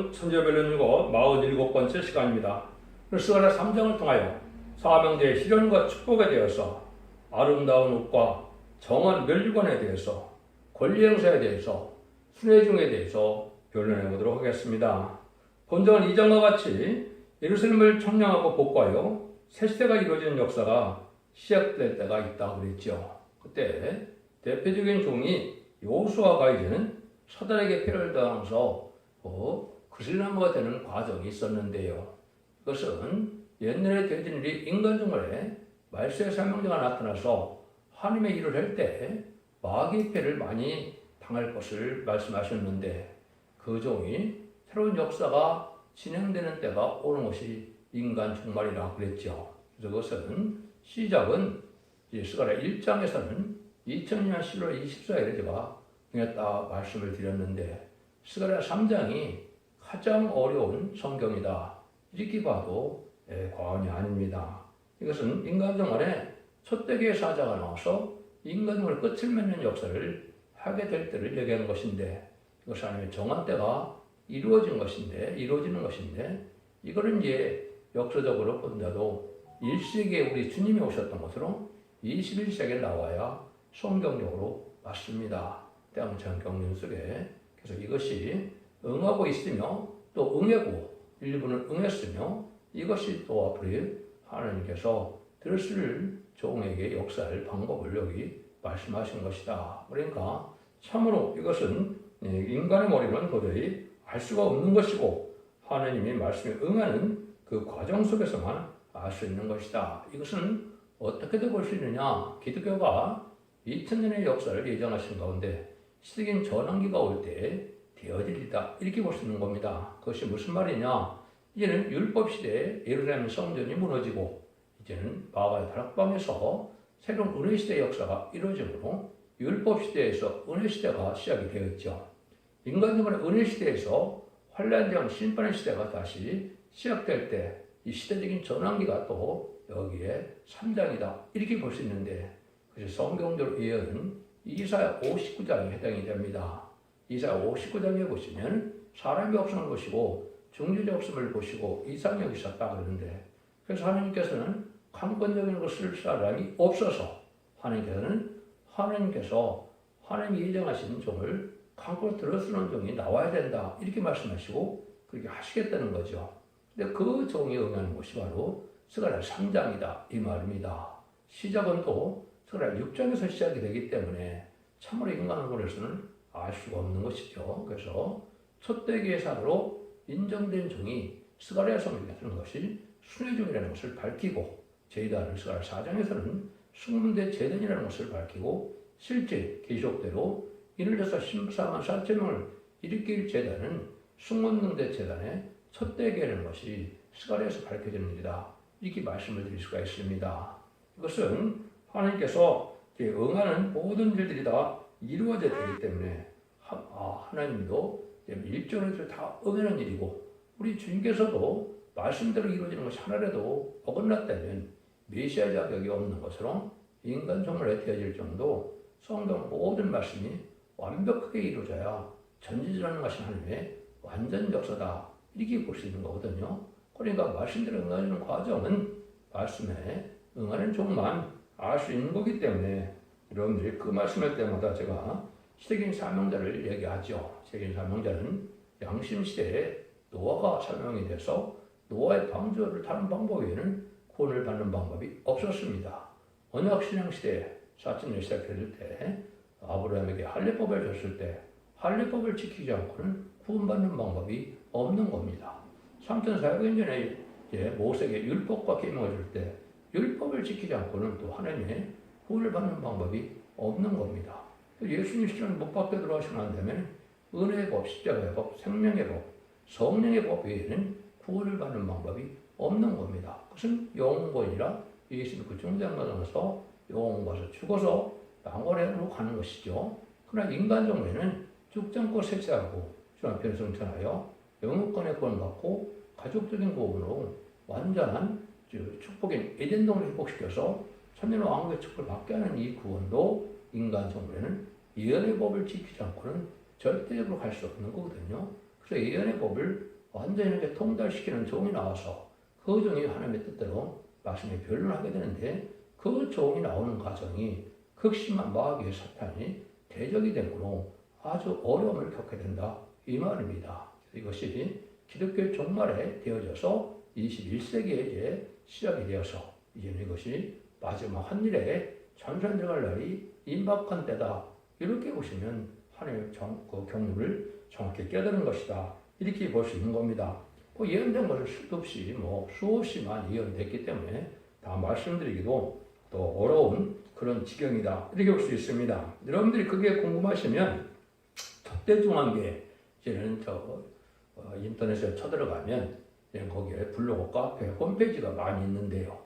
천재별론이고 47번째 시간입니다. 스가랴 3장을 통하여 사명제의 실현과 축복에 대해서 아름다운 옷과 정한 멸류관에 대해서 권리 행사에 대해서 순회중에 대해서 변론해 보도록 하겠습니다. 본장은 2장과 같이 예루살렘을 청량하고 복구하여 새 시대가 이루어지는 역사가 시작될 때가 있다고 그랬죠. 그때 대표적인 종이 요수아가 이제는 사단에게 패를 당하면서 어, 그슬나무가 되는 과정이 있었는데요. 이것은 옛날에 되어진 일이 인간중간에 말세의 사명자가 나타나서 하나님의 일을 할 때 마귀의 패를 많이 당할 것을 말씀하셨는데 그 종이 새로운 역사가 진행되는 때가 오는 것이 인간 종말이라고 그랬죠. 그래서 그것은 시작은 스가랴 1장에서는 2000년 10월 24일에 제가 그랬다 말씀을 드렸는데 스가랴 3장이 가장 어려운 성경이다. 이렇게 봐도 예, 과언이 아닙니다. 이것은 인간정말에 첫대기의 사자가 나와서 인간정말 끝을 맺는 역사를 하게 될 때를 얘기하는 것인데 이것이 하나님의 정한 때가 이루어진 것인데 이루어지는 것인데 이거는 이제 역사적으로 본다도 1세기에 우리 주님이 오셨던 것으로 21세기에 나와야 성경적으로 맞습니다. 때문에 경륜 속에 그래서 이것이 응하고 있으며 또 응하고 일부는 응했으며 이것이 또 앞으로 하나님께서 들을 종에게 역사할 방법을 여기 말씀하신 것이다. 그러니까 참으로 이것은 인간의 머리는 도저히 알 수가 없는 것이고 하나님이 말씀에 응하는 그 과정 속에서만 알 수 있는 것이다. 이것은 어떻게도 볼 수 있느냐? 기독교가 2000년의 역사를 예정하신 가운데 시대적인 전환기가 올 때 되어질 일이다. 이렇게 볼 수 있는 겁니다. 그것이 무슨 말이냐? 이제는 율법 시대에 예루살렘 성전이 무너지고 이제는 바가의 다락방에서 새로운 은혜 시대 역사가 이루어지므로 율법 시대에서 은혜 시대가 시작이 되었죠. 인간적으로 은혜 시대에서 환란장 심판의 시대가 다시 시작될 때 이 시대적인 전환기가 또 여기에 3장이다. 이렇게 볼 수 있는데 그래서 성경적으로 이어는 이사야 59장에 해당이 됩니다. 이사야 59장에 보시면 사람이 없음을 보시고 중지자 없음을 보시고 이상이 여기 있었다 그러는데 그래서 하나님께서는 강권적인 것을 사람이 없어서 하나님께서는 하나님께서 하나님이 예정하신 종을 강권 들어쓰는 종이 나와야 된다 이렇게 말씀하시고 그렇게 하시겠다는 거죠. 근데 그 종이 응하는 것이 바로 스가랴 3장이다 이 말입니다. 시작은 또 스가랴 6장에서 시작이 되기 때문에 참으로 인간을 보내서는 알 수가 없는 것이죠. 그래서 첫대기의 사로 인정된 종이 스가랴 성경에 쓰는 것이 순회 종이라는 것을 밝히고 제이다를 스가랴 4장에서는 숙문대 제단이라는 것을 밝히고 실제 계시록대로 이를 들어서 14만 4천 명을 일으킬 제단은 숙문대 제단의 첫대기라는 것이 스가랴에서 밝혀지는 일이다. 이렇게 말씀을 드릴 수가 있습니다. 이것은 하나님께서 응하는 모든 일들이 다 이루어져야 되기 때문에 하, 아, 하나님도 일정을 다 응하는 일이고 우리 주님께서도 말씀대로 이루어지는 것이 하나라도 어긋났다면 메시아 자격이 없는 것으로 인간 정말에 되어질 정도 성경 모든 말씀이 완벽하게 이루어져야 전지전하는 것이 하나님의 완전 역사다 이렇게 볼 수 있는 거거든요. 그러니까 말씀대로 응하는 과정은 말씀에 응하는 종만 알 수 있는 거기 때문에 여러분들이 그 말씀할 때마다 제가 시대적인 사명자를 얘기하죠. 시대적인 사명자는 양심 시대에 노아가 사명이 돼서 노아의 방주를 타는 방법 외에는 구원을 받는 방법이 없었습니다. 언약 신앙 시대에 사천년 시작했을 때 아브라함에게 할례법을 줬을 때 할례법을 지키지 않고는 구원받는 방법이 없는 겁니다. 3,400년 전에 모세에게 율법과 계명을 줄 때 율법을 지키지 않고는 또 하나님의 구원을 받는 방법이 없는 겁니다. 예수님 시절은 못 받게 되면 은혜의 법, 십자가의 법, 생명의 법, 성령의 법 외에는 구원을 받는 방법이 없는 겁니다. 그것은 영원이라 예수님 그 중장가서 영원 가서 죽어서 양원으로 가는 것이죠. 그러나 인간정에는 죽지 않고 섹스하고 주 앞에 성천하여 영육권의 구원 받고 가족적인 구원으로 완전한 축복인 에덴동을 회복시켜서 천년 왕국의 축복을 받게 하는 이 구원도 인간 정부에는 예언의 법을 지키지 않고는 절대적으로 갈 수 없는 거거든요. 그래서 예언의 법을 완전히 이렇게 통달시키는 종이 나와서 그 종이 하나님의 뜻대로 말씀에 변론하게 되는데 그 종이 나오는 과정이 극심한 마귀의 사탄이 대적이 되므로 아주 어려움을 겪게 된다 이 말입니다. 이것이 기독교 종말에 되어져서 21세기에 이제 시작이 되어서 이제는 이것이 마지막 한일에 전선 들어갈 날이 임박한 때다 이렇게 보시면 정, 그 경륜을 정확히 깨달은 것이다 이렇게 볼 수 있는 겁니다. 뭐 예언된 것을 수도 없이 뭐 수없이만 예언됐기 때문에 다 말씀드리기도 또 어려운 그런 지경이다 이렇게 볼 수 있습니다. 여러분들이 그게 궁금하시면 적대중앙계 이제는 저 어, 인터넷에 쳐들어가면 거기에 블로그 카페 홈페이지가 많이 있는데요.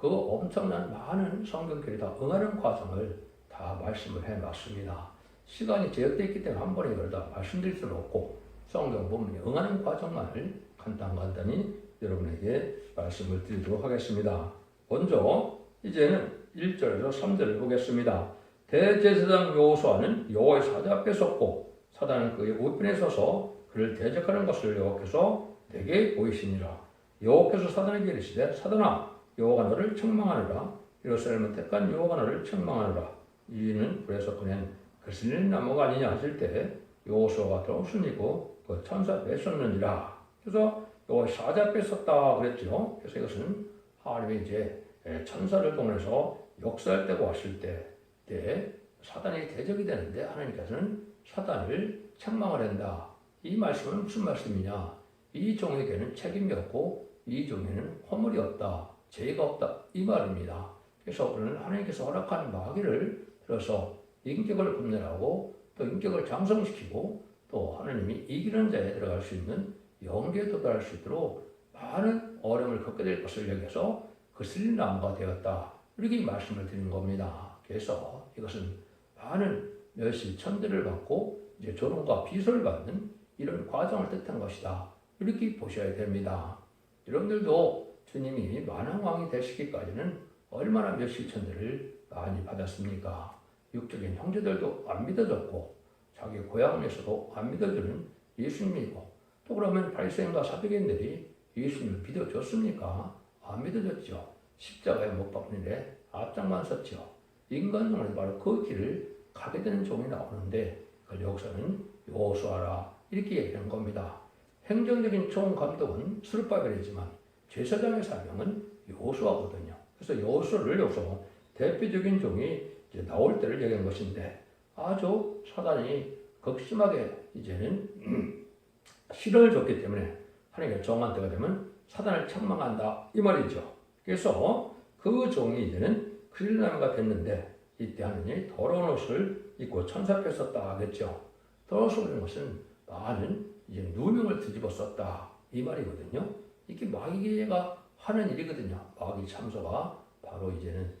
그 엄청난 많은 성경들이 다 응하는 과정을 다 말씀을 해놨습니다. 시간이 제약되기 때문에 한 번에 이걸 다 말씀드릴 수는 없고 성경 본문에 응하는 과정만을 간단간단히 여러분에게 말씀을 드리도록 하겠습니다. 먼저 이제는 1절에서 3절을 보겠습니다. 대제사장 여호수아는 여호와의 사자 앞에 섰고 사단은 그의 우편에 서서 그를 대적하는 것을 여호와께서 내게 보이시니라. 여호와께서 사단에게 이르시되 사단아 여호와가 너를 책망하느라 예루살렘은 택한 여호와가 너를 책망하느라 이는 그래서 그는 그슬린 나무가 아니냐 하실 때 여호수아가 들어오시니고 그 천사 뺐었는지라. 그래서 여호와 사자 뺐었다 그랬죠 그래서 이것은 하나님이 이제 천사를 통해서 역사할 때가 왔을 때, 때 사단이 대적이 되는데 하나님께서는 사단을 책망을 한다. 이 말씀은 무슨 말씀이냐? 이 종에게는 책임이 없고 이 종에는 허물이 없다 죄가 없다 이 말입니다. 그래서 오늘 하나님께서 허락한 마귀를 들어서 인격을 분열하고 또 인격을 장성시키고 또 하나님이 이기는 자에 들어갈 수 있는 영계에 도달할 수 있도록 많은 어려움을 겪게 될 것을 여기서 그 슬린 나무가 되었다. 이렇게 말씀을 드리는 겁니다. 그래서 이것은 많은 멸시 천대를 받고 이제 조롱과 비소를 받는 이런 과정을 뜻한 것이다. 이렇게 보셔야 됩니다. 여러분들도 주님이 만왕 왕이 되시기까지는 얼마나 멸시천대를 많이 받았습니까? 육적인 형제들도 안 믿어졌고 자기 고향에서도 안 믿어주는 예수님이고 또 그러면 바리새인과 사두개인들이 예수님을 믿어줬습니까? 안 믿어줬죠. 십자가에 못 박는데 앞장만 섰죠. 인간적으로 바로 그 길을 가게 되는 종이 나오는데 그 여기서는 요수하라 이렇게 얘기하는 겁니다. 행정적인 총 감독은 수르바벨이지만 제사장의 사명은 여호수아거든요. 그래서 여호수아를 여기서 대표적인 종이 이제 나올 때를 얘기한 것인데 아주 사단이 극심하게 이제는 실언을 줬기 때문에 하나님의 정한 때가 되면 사단을 책망한다 이 말이죠. 그래서 그 종이 이제는 크릴나무가 됐는데 이때 하느님이 더러운 옷을 입고 천사 앞에 섰다 하겠죠. 더러운 것은 많은 이제 누명을 뒤집어 썼다 이 말이거든요. 이게 마귀가 하는 일이거든요. 마귀 참소가 바로 이제는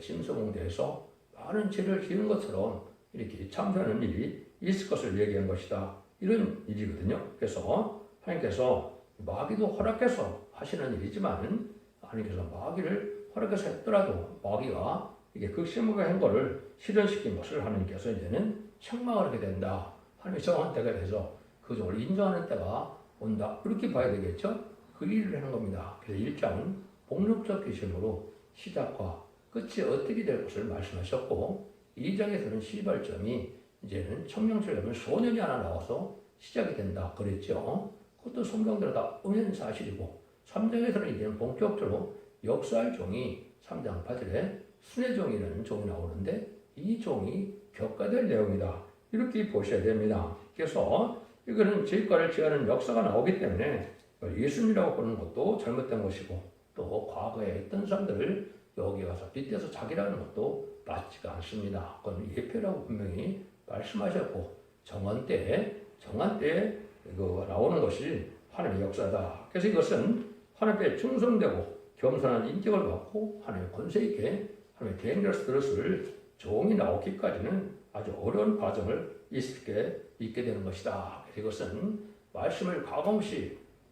침소공대에서 많은 죄를 지은 것처럼 이렇게 참소하는 일이 있을 것을 얘기한 것이다. 이런 일이거든요. 그래서 하나님께서 마귀도 허락해서 하시는 일이지만 하나님께서 마귀를 허락해서 했더라도 마귀가 이게 극심하게 한 거를 실현시킨 것을 하나님께서 이제는 책망을 하게 된다. 하나님의 정한 때가 돼서 그 종을 인정하는 때가 온다. 이렇게 봐야 되겠죠? 그 일을 하는 겁니다. 그래서 1장은 복록적 기준으로 시작과 끝이 어떻게 될 것을 말씀하셨고 2장에서는 시발점이 이제는 청명철이면 소년이 하나 나와서 시작이 된다 그랬죠. 그것도 성경대로 다 음현 사실이고 3장에서는 이제는 본격적으로 역사할 종이 3장 8절에 순회 종이라는 종이 나오는데 이 종이 격가될 내용이다. 이렇게 보셔야 됩니다. 그래서 이거는 죄과를 취하는 역사가 나오기 때문에 예수님이라고 보는 것도 잘못된 것이고 또 과거에 있던 사람들을 여기 가서 빗대서 자기라는 것도 맞지가 않습니다. 그건 예표라고 분명히 말씀하셨고 정한 때에 정한 때에 이거 나오는 것이 하나님의 역사다. 그래서 이것은 하나님께 충성되고 겸손한 인격을 갖고 하나님의 권세 있게 하나님의 대행자로서 들었을 종이 나오기까지는 아주 어려운 과정을 있게 있게 되는 것이다. 이것은 말씀을 가감없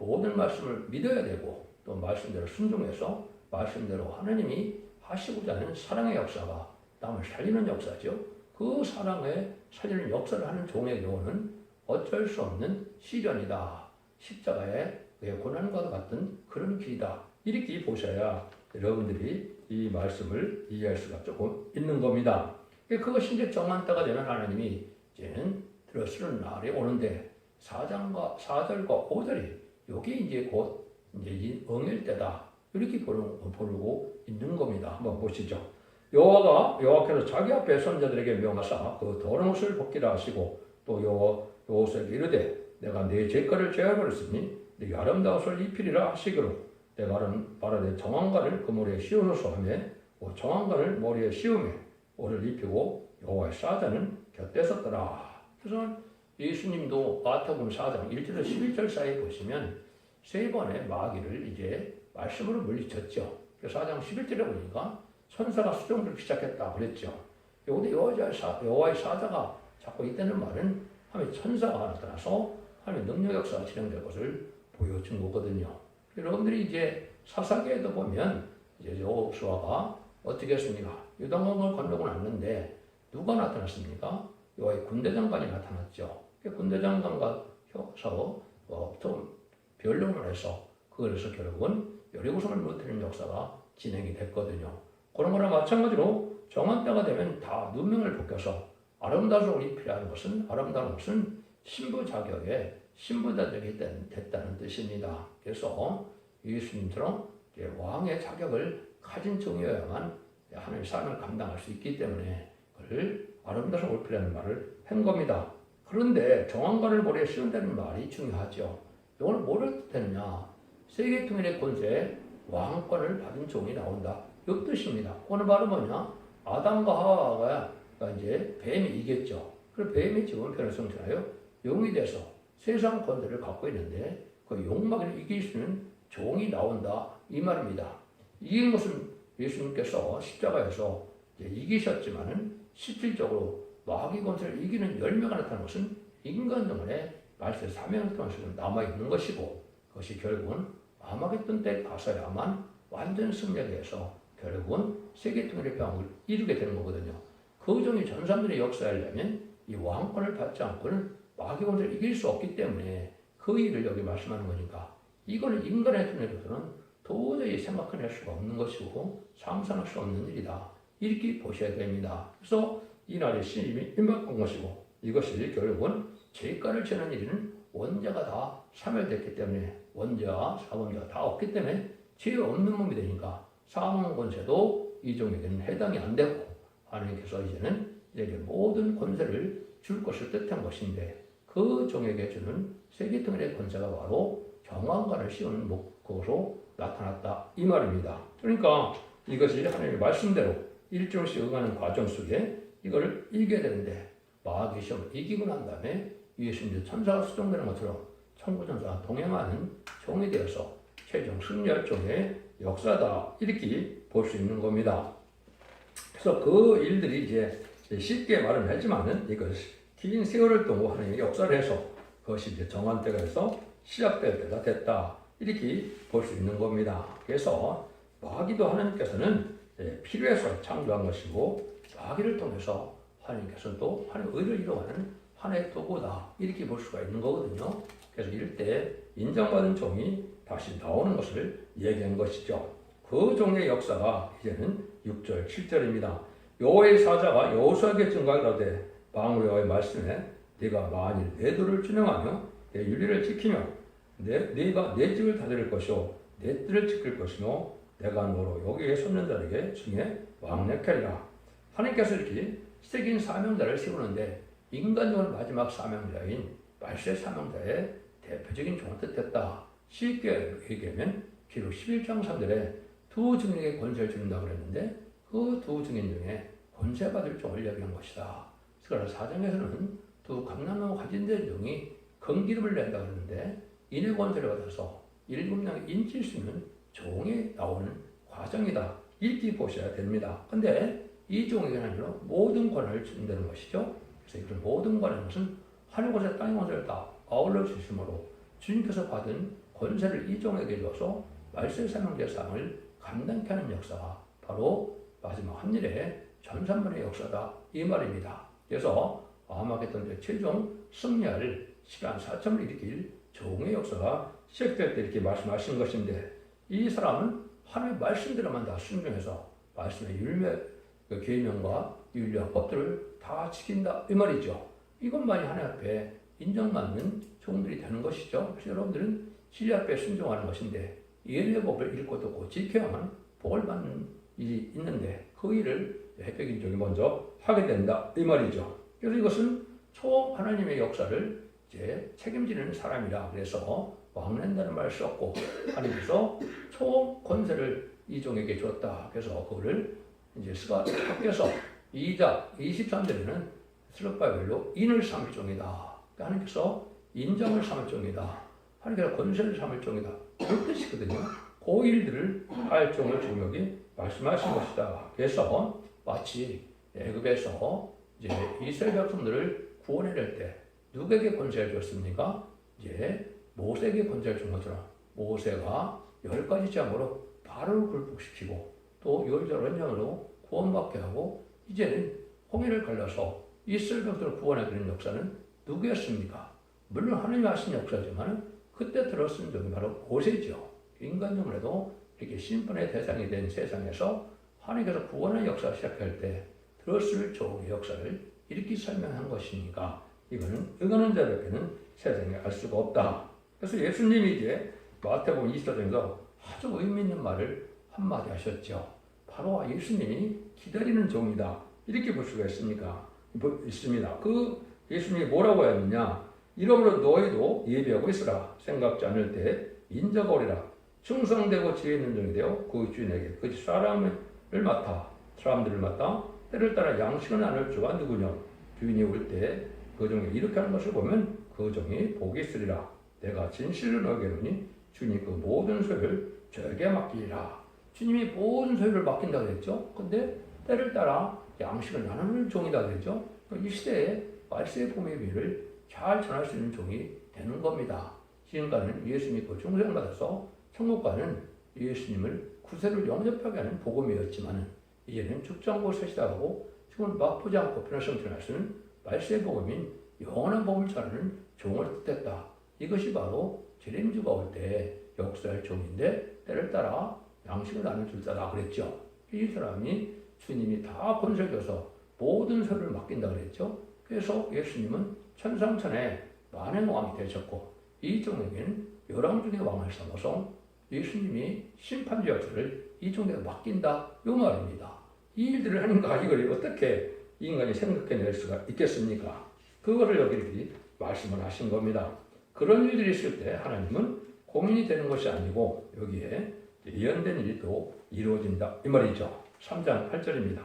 이 모든 말씀을 믿어야 되고 또 말씀대로 순종해서 말씀대로 하나님이 하시고자 하는 사랑의 역사가 남을 살리는 역사죠. 그 사랑에 살리는 역사를 하는 종의 경우는 어쩔 수 없는 시련이다. 십자가의 그 고난과 같은 그런 길이다. 이렇게 보셔야 여러분들이 이 말씀을 이해할 수가 조금 있는 겁니다. 그것이 이제 정한 때가 되면 하나님이 이제는 들어쓰는 날이 오는데 4장과 4절과 5절이 여기 이제 곧 이제 이 응일 때다. 이렇게 부르고, 있는 겁니다. 한번 보시죠. 여호와가 여호와께서 자기 앞에 선자들에게 명하사 그 더러운 옷을 벗기라 하시고 또 여호와 여호와에게 이르되 내가 내 죄가를 제하버렸으니 네 아름다운 옷을 입히리라 하시기로 내가 말하되 정황관을 그 머리에 씌우소서 하며 그 정황관을 머리에 씌우며 옷을 입히고 여호와의 사자는 곁에 섰더라. 그래서 예수님도 마태복음 4장 1절에서 11절 사이에 보시면 세 번의 마귀를 이제 말씀으로 물리쳤죠. 그래서 4장 11절에 보니까 천사가 수종들기 시작했다 그랬죠. 여기 여호와의, 사, 여호와의 사자가 자꾸 있다는 말은 하나님의 천사가 나타나서 하나님의 능력 역사가 진행될 것을 보여준 거거든요. 여러분들이 이제 사사기에도 보면 이제 여호수아가 어떻게 했습니까? 유당강을 건너고 났는데 누가 나타났습니까? 여호와의 군대 장관이 나타났죠. 그 군대장관과 혀서 어, 좀 변론을 해서 그래서 결국은 여리고성을 무너뜨리는 역사가 진행이 됐거든요. 그런 거랑 마찬가지로 정한 때가 되면 다 누명을 벗겨서 아름다운 옷을 입히라는 것은 아름다운 것은 신부 자격에 신부 자격이 됐다는 뜻입니다. 그래서 예수님처럼 왕의 자격을 가진 종이어야만 하나님의 삶을 감당할 수 있기 때문에 그걸 아름다운 옷이라는 말을 한 겁니다. 그런데 정황관을 머리에 씌운다는 말이 중요하죠. 이걸 뭐를 뜻했냐? 세계 통일의 권세 왕권을 받은 종이 나온다. 이 뜻입니다. 오늘 바로 뭐냐? 아담과 하와가 이제 뱀이 이겼죠. 그럼 뱀이 지금 성취하여 용이 돼서 세상 권세를 갖고 있는데 그 욕망을 이길 수 있는 종이 나온다. 이 말입니다. 이긴 것은 예수님께서 십자가에서 이기셨지만은 실질적으로 마귀 권세를 이기는 열매가 나타나는 것은 인간 영혼의 말세 사명을 통해서 남아있는 것이고 그것이 결국은 아마겟돈 때 가서야만 완전 승리해서 결국은 세계 통일의 병을 이루게 되는 거거든요. 그 종이 전 사람들의 역사하려면 이 왕권을 받지 않고는 마귀 권세를 이길 수 없기 때문에 그 일을 여기 말씀하는 거니까 이거는 인간의 눈에서는 도저히 생각해낼 수가 없는 것이고 상상할 수 없는 일이다. 이렇게 보셔야 됩니다. 그래서 이 날이 신임이 임박한 것이고 이것이 결국은 죄가를 지는 일은 원자가 다 사멸됐기 때문에 원자와 사원자가 다 없기 때문에 죄 없는 몸이 되니까 사망 권세도 이 종에게는 해당이 안 되고 하나님께서 이제는 이제 모든 권세를 줄 것을 뜻한 것인데 그 종에게 주는 세계통일의 권세가 바로 정황관을 씌우는 그것으로 나타났다 이 말입니다. 그러니까 이것이 하나님의 말씀대로 일종씩 응하는 과정 속에 이걸 이겨야 되는데 마귀 시험을 이기고 난 다음에 예수님 천사가 수정되는 것처럼 천구천사가 동행하는 종이 되어서 최종 승리할 종의 역사다 이렇게 볼 수 있는 겁니다. 그래서 그 일들이 이제 쉽게 말은 하지만은 이것이 긴 세월을 두고 하나님의 역사를 해서 그것이 이제 정한 때가 해서 시작될 때가 됐다 이렇게 볼 수 있는 겁니다. 그래서 마귀도 하나님께서는 예, 필요해서 창조한 것이고 마귀를 통해서 하나님께서는 또 하나님의 의를 이루어가는 하나의 도구다 이렇게 볼 수가 있는 거거든요. 그래서 이럴 때 인정받은 종이 다시 나오는 것을 얘기한 것이죠. 그 종의 역사가 이제는 6절, 7절입니다. 여호와의 사자가 여호수아에게 증거하되 방울 여호와의 말씀에 네가 만일 내 도를 준행하며 내 윤리를 지키며 내, 네가 내 집을 다스릴 것이요 내 뜰을 지킬 것이며 내가 너로 여기에 섰는 자에게 중에 왕래하리라 하나님께서 이렇게 새긴 사명자를 세우는데 인간적으로 마지막 사명자인 말세 사명자의 대표적인 종을 뜻했다. 쉽게 얘기하면 기록 11장 3절에 두 증인에게 권세를 주는다 그랬는데 그 두 증인 중에 권세받을 종을 얘기한 것이다. 그래서 사정에서는 두 강남나무 가진된 종이 건기름을 낸다 그러는데 인의 권세를 받아서 일곱 명의 인칠 수 있는 종이 나오는 과정이다. 이렇게 보셔야 됩니다. 근데 이 종에게는 모든 권한을 준다는 것이죠. 그래서 이런 모든 권한 것은 하늘 권세, 땅의 권세를 다 아울러 주심으로 주님께서 받은 권세를 이 종에게 줘서 말세 사명제 상을 감당케 하는 역사가 바로 마지막 한일의 전산문의 역사다 이 말입니다. 그래서 아마겟돈 최종 승리할 시간 4점을 일으킬 종의 역사가 시작될 때 이렇게 말씀하신 것인데 이 사람은 하나님의 말씀대로만 다 순종해서 말씀의 율매, 그 계명과 윤리와 법들을 다 지킨다 이 말이죠. 이것만이 하나님 앞에 인정받는 종들이 되는 것이죠. 그래서 여러분들은 진리 앞에 순종하는 것인데 예의 법을 읽고 듣고 지켜야만 복을 받는 일이 있는데 그 일을 해백인족이 먼저 하게 된다 이 말이죠. 그래서 이것은 초 하나님의 역사를 이제 책임지는 사람이라 그래서 왕낸다는 말을 썼고 하나님께서 초 권세를 이 종에게 줬다. 그래서 그거를 이제 스가 학교에서 2장 23절에는 슬롯바벨로 인을 삼을 종이다. 그러니까 하나님께서 인정을 삼을 종이다. 하나님께서 권세를 삼을 종이다. 그런 뜻이거든요. 그 일들을 할 종을 종역이 말씀하신 것이다. 그래서 마치 애굽에서 이제 이스라엘 백성들을 구원해낼 때 누구에게 권세를 줬습니까? 이제 모세에게 권세를 준 것처럼 모세가 열 가지 장으로 바로를 굴복시키고 또 열절 원장으로 구원받게 하고 이제는 홍해를 갈라서 이스라엘 백성을 구원해드리는 역사는 누구였습니까? 물론 하나님이 하신 역사지만 그때 들었은 적이 바로 모세죠. 인간적으로 해도 이렇게 심판의 대상이 된 세상에서 하나님께서 구원의 역사를 시작할 때 들었을 종의 역사를 이렇게 설명한 것이니까 이거는 응하는 자들에게는 세상에 알 수가 없다. 그래서 예수님이 이제 마태복음 24장에서 아주 의미 있는 말을 한마디 하셨죠. 바로 예수님이 기다리는 종이다. 이렇게 볼 수가 있습니까? 뭐 있습니다. 그 예수님이 뭐라고 했느냐? 이러므로 너희도 예비하고 있으라. 생각지 않을 때 인자가 오리라. 충성되고 지혜 있는 종이 되어 그 주인에게 그 사람을 맡아 사람들을 맡아 때를 따라 양식을 나눌 주가 누구냐? 주인이 올 때 그 종이 이렇게 하는 것을 보면 그 종이 복이 있으리라. 내가 진실로 너에게 이르니 주님이 그 모든 소유를 저에게 맡기리라. 주님이 모든 소유를 맡긴다고 했죠. 근데 때를 따라 양식을 나누는 종이다 그랬죠. 이 시대에 말세의 봄의 비를 잘 전할 수 있는 종이 되는 겁니다. 지금까지는 예수 믿고 중생 받아서 천국 가는 예수님을 구세를 영접하게 하는 복음이었지만 이제는 죽장고 세시다하고 지금 맛보지 않고 변화성 드러날 수는 말세의 복음인 영원한 복음을 전하는 종을 뜻했다. 이것이 바로 재림주가 올 때 역사할 종인데 때를 따라 양식을 나눌 줄자다 그랬죠. 이 사람이 주님이 다 권세를 줘서 모든 소를 맡긴다 그랬죠. 그래서 예수님은 천상천에 만행 왕이 되셨고 이 종에게는 열왕 중의 왕을 삼아서 예수님이 심판주 역사를 이 종에게 맡긴다 이 말입니다. 이 일들을 하는가 이걸 어떻게 인간이 생각해낼 수가 있겠습니까? 그거를 여기 말씀을 하신 겁니다. 그런 일들이 있을 때 하나님은 고민이 되는 것이 아니고 여기에 예언된 일이 또 이루어진다. 이 말이죠. 3장 8절입니다.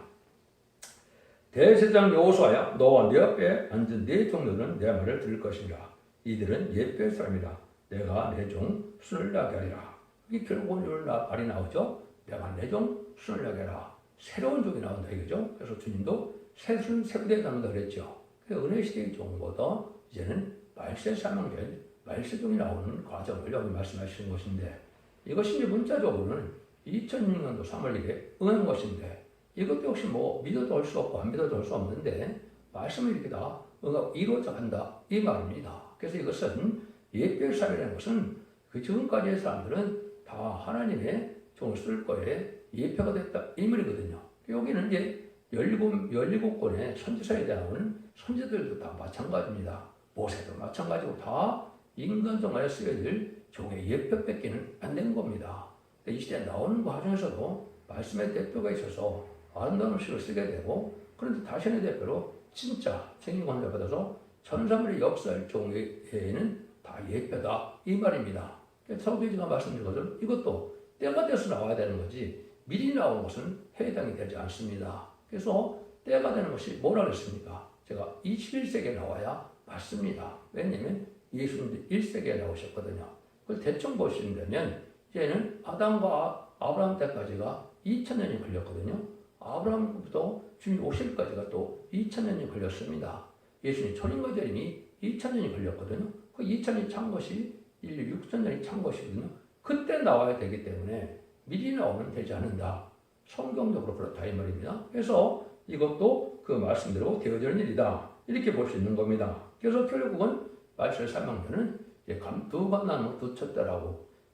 대제장 여호수아야 너와 내 앞에 앉은 네 종들은 내 말을 들을 것이라. 이들은 옛별 사람이라. 내가 내종 순을 나게 하리라. 이게 결국은 이 말이 나오죠? 내가 내종 순을 나게 하라. 새로운 종이 나온다 이거죠? 그래서 주님도 새순 새로되게 나온다 그랬죠. 그 은혜 시대의 종보다 이제는 말세 사명된 말세 종이 나오는 과정을 여기 말씀하시는 것인데 이것이 이제 문자적으로는 2006년도 3월 1일에 응한 것인데 이것도 역시 뭐 믿어도 할 수 없고 안 믿어도 할 수 없는데 말씀을 이렇게 다 응하고 이루어져 간다 이 말입니다. 그래서 이것은 예별사이라는 것은 그 지금까지의 사람들은 다 하나님의 종을 쓸 거에 예표가 됐다 이 말이거든요. 여기는 이제 17, 17권의 선지서에 대한 선지들도 다 마찬가지입니다. 모세도 마찬가지고 다 인간성만에 쓰여질 종의 예표밖에는 안 되는 겁니다. 이 시대에 나오는 과정에서도 말씀의 대표가 있어서 아름다운 식을 쓰게 되고 그런데 다시는 대표로 진짜 생명관자 받아서 천사물의 역사할 종에는 다 예표다 이 말입니다. 성도지가 말씀드린 것처럼 이것도 때가 돼서 나와야 되는 거지 미리 나온 것은 해당이 되지 않습니다. 그래서 때가 되는 것이 뭐라 그랬습니까? 제가 21세기에 나와야 맞습니다. 왜냐하면 예수님도 1세기에 나오셨거든요. 그걸 대충 보시면 이제는 아담과 아브라함 때까지가 2000년이 걸렸거든요. 아브라함부터 주님 오실까지가 또 2000년이 걸렸습니다. 예수님 초림과 재림이 2000년이 걸렸거든요. 그 2000년이 찬 것이 인류 6000년이 찬 것이거든요. 그때 나와야 되기 때문에 미리 나오면 되지 않는다. 성경적으로 그렇다 이 말입니다. 그래서 이것도 그 말씀대로 되어지는 일이다. 이렇게 볼 수 있는 겁니다. 그래서 결국은 사명자는 이제 감, 두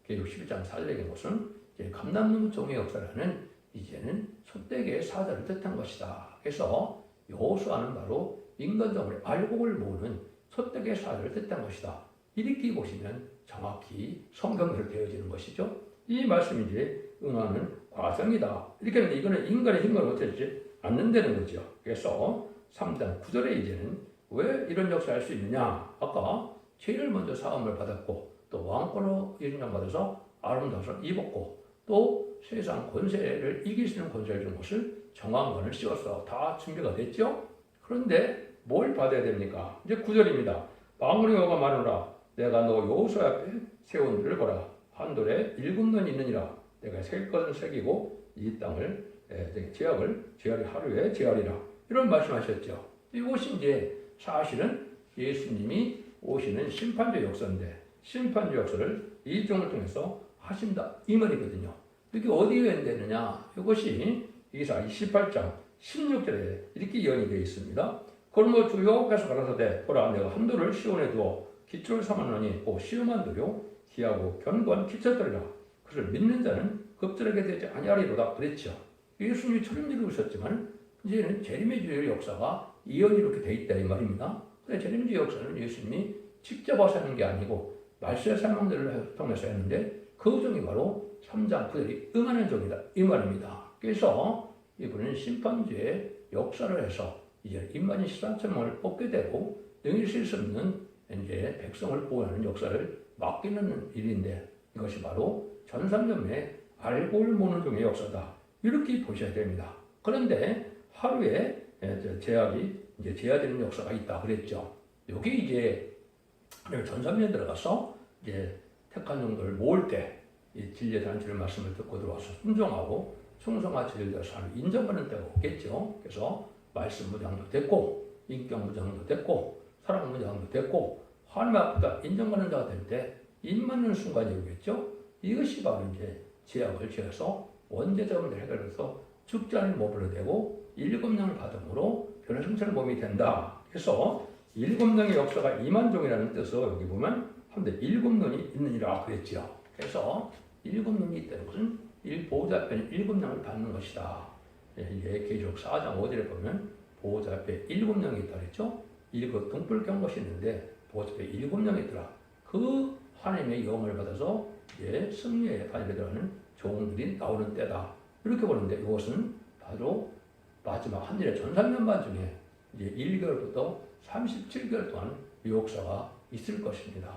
계속 11장 살려긴 것은 이제 감남무 종의 역사라는 이제는 소떼기의 사자를 뜻한 것이다. 그래서 여호수아는 바로 인간적으로 알곡을 모으는 소떼기의 사자를 뜻한 것이다. 이렇게 보시면 정확히 성경대로 되어지는 것이죠. 이 말씀이 이제 응하는 과정이다. 이렇게 하는데 이거는 인간의 힘을 못해주지 않는다는 거죠. 그래서 3장 9절에 이제는 왜 이런 역사를 할수 있느냐? 아까 제일 먼저 사함을 받았고 또 왕권으로 인정받아서 아름다워서 입었고 또 세상 권세를 이길 수 있는 권세를 준 것을 정왕관을 씌웠어. 다 준비가 됐죠? 그런데 뭘 받아야 됩니까? 이제 9절입니다. 망군의 여호가 말하노라 내가 너 여호수 앞에 세운 들을 보라 한 돌에 일곱 년이 있느니라 내가 새 것을 새기고 이 땅을 에, 제약을 제약이 하루에 제약이라 이런 말씀하셨죠. 이것이 이제 사실은 예수님이 오시는 심판주 역사인데 심판주 역사를 이 종을 통해서 하신다 이 말이거든요. 이게 어디에 연되느냐? 이것이 이사 28장 16절에 이렇게 연이 되어 있습니다. 그러므로 주여 계속 가라사대 보라 내가 한도를 시온에 두어 기초를 삼았노니 곧 시험한 도요 기하고 견고한 기초들이라 그를 믿는 자는 급절하게 되지 아니하리로다 그랬죠. 예수님이 처럼 이루셨지만 이제는 재림의 주의 역사가 이연이 이렇게 돼 있다 이 말입니다. 근데 재림주의 역사는 예수님이 직접 하는 게 아니고 말세 사명들을 통해서 했는데 그 종이 바로 3장 9절이 응하는 종이다 이 말입니다. 그래서 이분은 심판주의 역사를 해서 이제 인간이 13천명을 뽑게 되고 능일실 수 없는 이제 백성을 보호하는 역사를 맡기는 일인데 이것이 바로 전삼전의 알고를 모는 종의 역사다. 이렇게 보셔야 됩니다. 그런데 하루에 제약이 이제 제야되는 역사가 있다 그랬죠. 여기 이제 전삼년 들어가서 이제 택한 종들을 모을 때 진리의 단체를 말씀을 듣고 들어와서 순종하고 진리에서 하는 인정받는 때가 오겠죠. 그래서 말씀 무장도 됐고 인격 무장도 됐고 사랑 무장도 됐고 하나님 앞에다 인정받는 자가 될 때 입맞는 순간이 오겠죠. 이것이 바로 이제 제약을 지어서 원죄자문을 해결해서 죽지 않은 몸으로 되고 일곱 명을 받음으로 변화성찰 몸이 된다. 그래서 일곱 명의 역사가 이만종이라는 뜻으로 여기 보면 한데 일곱 눈이 있느니라 그랬지요. 그래서 일곱 눈이 있다는 것은 일 보호자 앞에 일곱 명을 받는 것이다. 예, 이게 계시록 4장 5절에 보면 보호자 앞에 일곱 명이 있다 그랬죠. 일곱 등불 경 것이 있는데 보호자 앞에 일곱 명이 있더라. 그 하나님의 영을 받아서 예, 승리의 반열에 들어가는 종들이 나오는 때다. 이렇게 보는데 이것은 바로 마지막 한일의 전산년반 중에 이제 1개월부터 37개월 동안 유혹사가 있을 것입니다.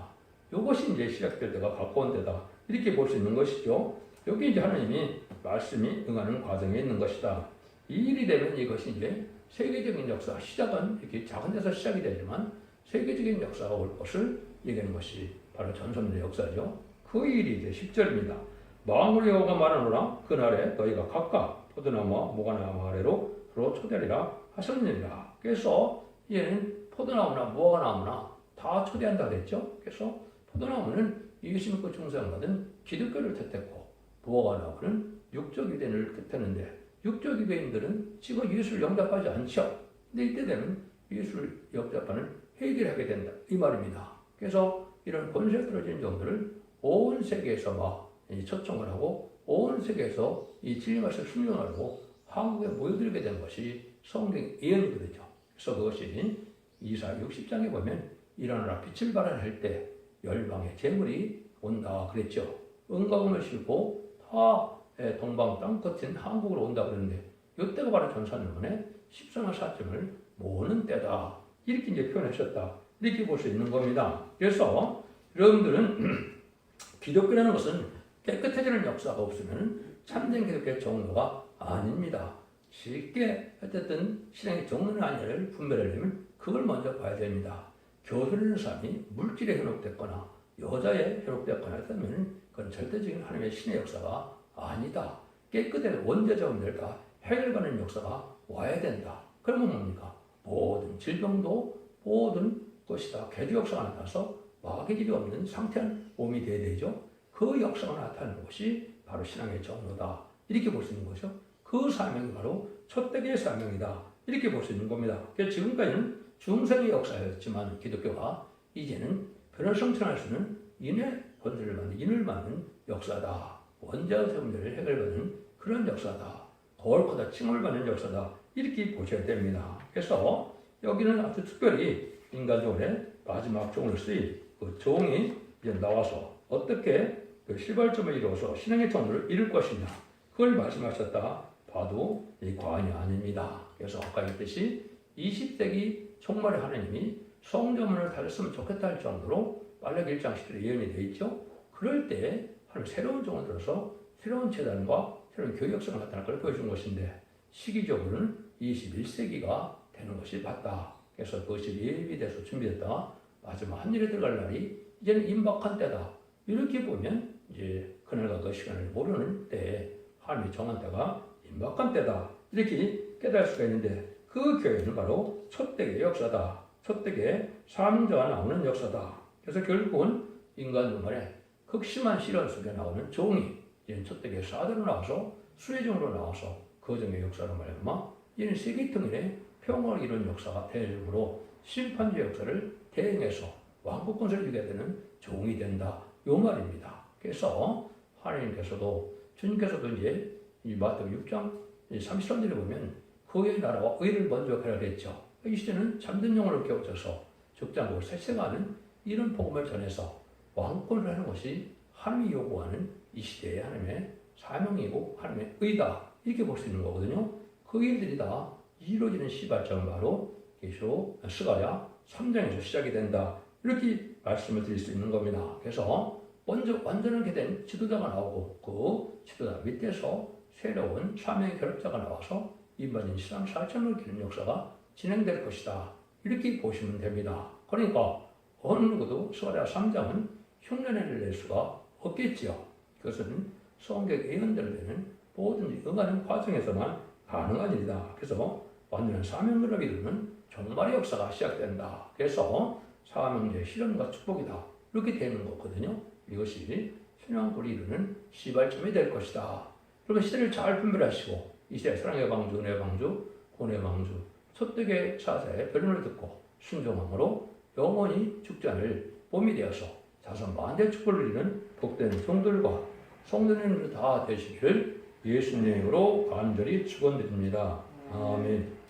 이것이 이제 시작될 때가 가까운 때다. 이렇게 볼 수 있는 것이죠. 여기 이제 하나님이 말씀이 응하는 과정에 있는 것이다. 이 일이 되면 이것이 이제 세계적인 역사, 시작은 이렇게 작은 데서 시작이 되지만 세계적인 역사가 올 것을 얘기하는 것이 바로 전선의 역사죠. 그 일이 이제 10절입니다. 마음으로 여호가 말하노라 그날에 너희가 각각 포도나무와 모가나무 아래로 그로 초대하리라 하셨느니라. 그래서 얘는 포도나무나 무화과나무나 다 초대한다 그랬죠. 그래서 포도나무는 예수 믿고 중생받은 기독교를 뜻했고 무화과나무는 육적 유대인을 뜻했는데 육적 유대인들은 지금 예수를 영접하지 않죠. 근데 이때 되면 예수를 영접하는 회개를 하게 된다. 이 말입니다. 그래서 이런 권세 떨어진 종들을 온 세계에서 막 초청을 하고 온 세계에서 이 진리 말씀을 순종하고 한국에 모여들게 된 것이 성경 예언이거든요. 그래서 그것이 이사 60장에 보면 일어나라 빛을 발하할 때 열방의 재물이 온다 그랬죠. 은가금을 싣고 다 동방 땅 끝인 한국으로 온다 그랬는데 이때가 바로 전산문의 13화 사점을 모으는 때다. 이렇게 이제 표현하셨다. 이렇게 볼 수 있는 겁니다. 그래서 여러분들은 기독교라는 것은 깨끗해지는 역사가 없으면 참된 기독교의 정로가 아닙니다. 쉽게 어쨌든 신앙의 정로는 아니를 분별하려면 그걸 먼저 봐야 됩니다. 교수라는 사람이 물질에 현혹됐거나 여자에 현혹됐거나 했다면 그건 절대적인 하나님의 신의 역사가 아니다. 깨끗한 원죄자원들 다 해결받는 역사가 와야 된다. 그러면 뭡니까? 모든 질병도 모든 것이 다 개주 역사가 나타나서 마귀질이 없는 상태한 몸이 돼야 되죠. 그 역사가 나타나는 것이 바로 신앙의 정로다. 이렇게 볼 수 있는 거죠. 그 사명이 바로 첫대기의 사명이다. 이렇게 볼 수 있는 겁니다. 그래서 지금까지는 중생의 역사였지만 기독교가 이제는 변을 성취할 수 있는 인의 권세를 받는 인을 받는 역사다. 원자의 문제를 해결받는 그런 역사다. 거울보다 칭을 받는 역사다. 이렇게 보셔야 됩니다. 그래서 여기는 아주 특별히 인간적으로 마지막 종을 쓰인 그 종이 이제 나와서 어떻게 그 시발점을 이루어서 신앙의 통로를 이룰 것이냐 그걸 말씀하셨다 봐도 이 과언이 아닙니다. 그래서 아까 얘기했듯이 20세기 총말에 하나님이 성전문을 달렸으면 좋겠다 할 정도로 빨래기 1장 10절에 예언이 되어 있죠. 그럴 때 하나님 새로운 종을 들어서 새로운 재단과 새로운 교육 역사가 나타날 걸 보여준 것인데 시기적으로는 21세기가 되는 것이 맞다. 그래서 그것이 예비돼서 준비됐다. 마지막 한 일에 들어갈 날이 이제는 임박한 때다. 이렇게 보면 이제 그날과 그 시간을 모르는 때에 하나님이 정한 때가 임박한 때다. 이렇게 깨달을 수가 있는데 그 교회는 바로 첫대의 역사다. 첫대의 삶자가 나오는 역사다. 그래서 결국은 인간 동안에 극심한 시련 속에 나오는 종이 이제 첫대의 사대로 나와서 수혜종으로 나와서 거정의 역사로 말하면 이는 세계통일의 평화를 이룬 역사가 대으로 심판주의 역사를 대행해서 왕국 건설을 이루게 되는 종이 된다. 요 말입니다. 그래서 하나님께서도 주님께서도 이제 이 마태복음 6장 33절에 보면 그의 나라와 의를 먼저 하라 그랬죠. 이 시대는 잠든 영혼을 깨우쳐서 적장고 세세가는 이런 복음을 전해서 왕권을 하는 것이 하나님이 요구하는 이 시대의 하나님의 사명이고 하나님의 의다 이렇게 볼 수 있는 거거든요. 그 일들이 다 이루어지는 시발점 바로 계속 스가랴 3장에서 시작이 된다 이렇게 말씀을 드릴 수 있는 겁니다. 그래서 먼저 완전하게 된 지도자가 나오고 그 지도자 밑에서 새로운 사명의 결합자가 나와서 이반인 시상 4천을 기는 역사가 진행될 것이다. 이렇게 보시면 됩니다. 그러니까 어느 누구도 스가랴 3장은 흉내내를 낼 수가 없겠지요. 그것은 성경 예언대로 되는 모든 응하는 과정에서만 가능한 일이다. 그래서 완전한 사명을 이루는 종말의 역사가 시작된다. 그래서 사명제 실현과 축복이다. 이렇게 되는 거거든요. 이것이 신앙을 이루는 시발점이 될 것이다. 그러면 시대를 잘 분별하시고 이 시대 사랑의 방주, 은혜의 방주, 고뇌의 방주, 첫대의 사사의 변론을 듣고 순종함으로 영원히 죽지 않을 봄이 되어서 자선 만대 축복을 이루는 복된 성들과 성도님들 다 되시기를 예수님으로 간절히 축원드립니다. 아멘.